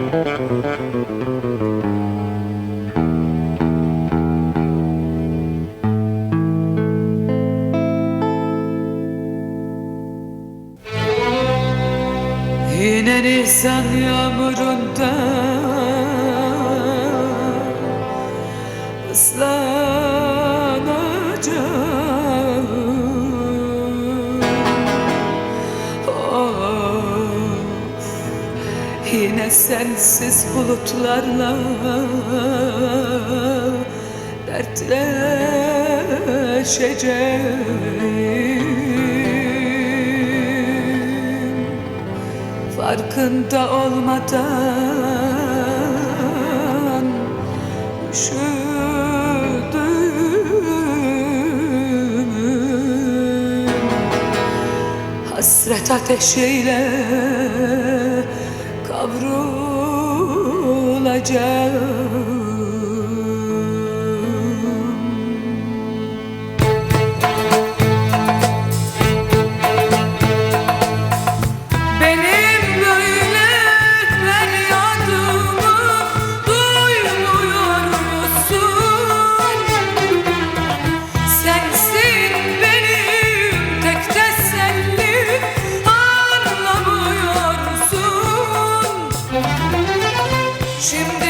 Yine Nisan yağmurunda ıslah sensiz bulutlarla dertleşeceğim. Farkında olmadan üşüdüm. Hasret ateşiyle kavrulacağım Şimdi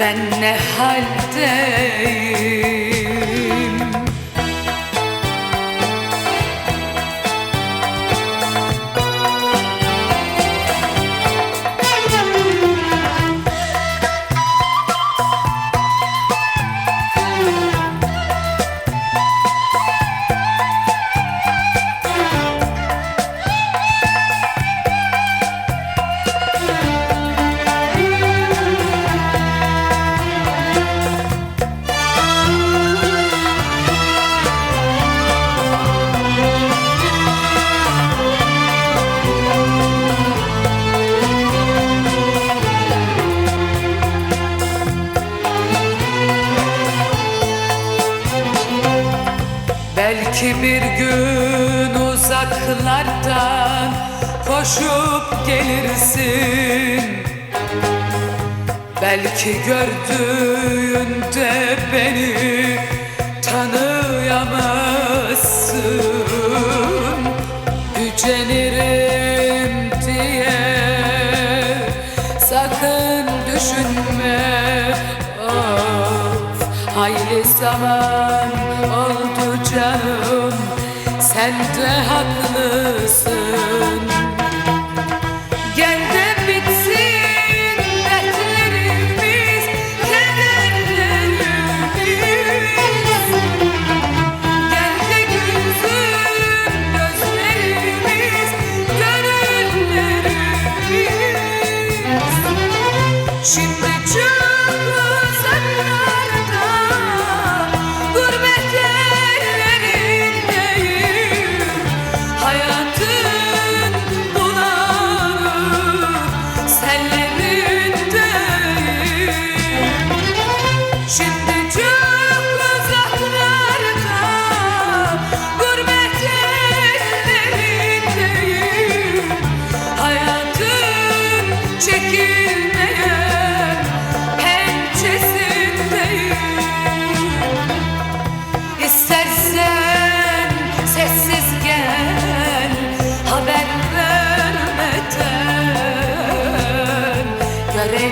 ben ne haldeyim bir gün uzaklardan koşup gelirsin. Belki gördüğünde beni tanıyamazsın. Gücenirim diye sakın düşünme. Of hayli zaman canım Sen de haklısın. Gel de bitsin dertlerimiz, kederlerimiz. Gel de gülsün gözlerimiz, gönüllerimiz. Şimdi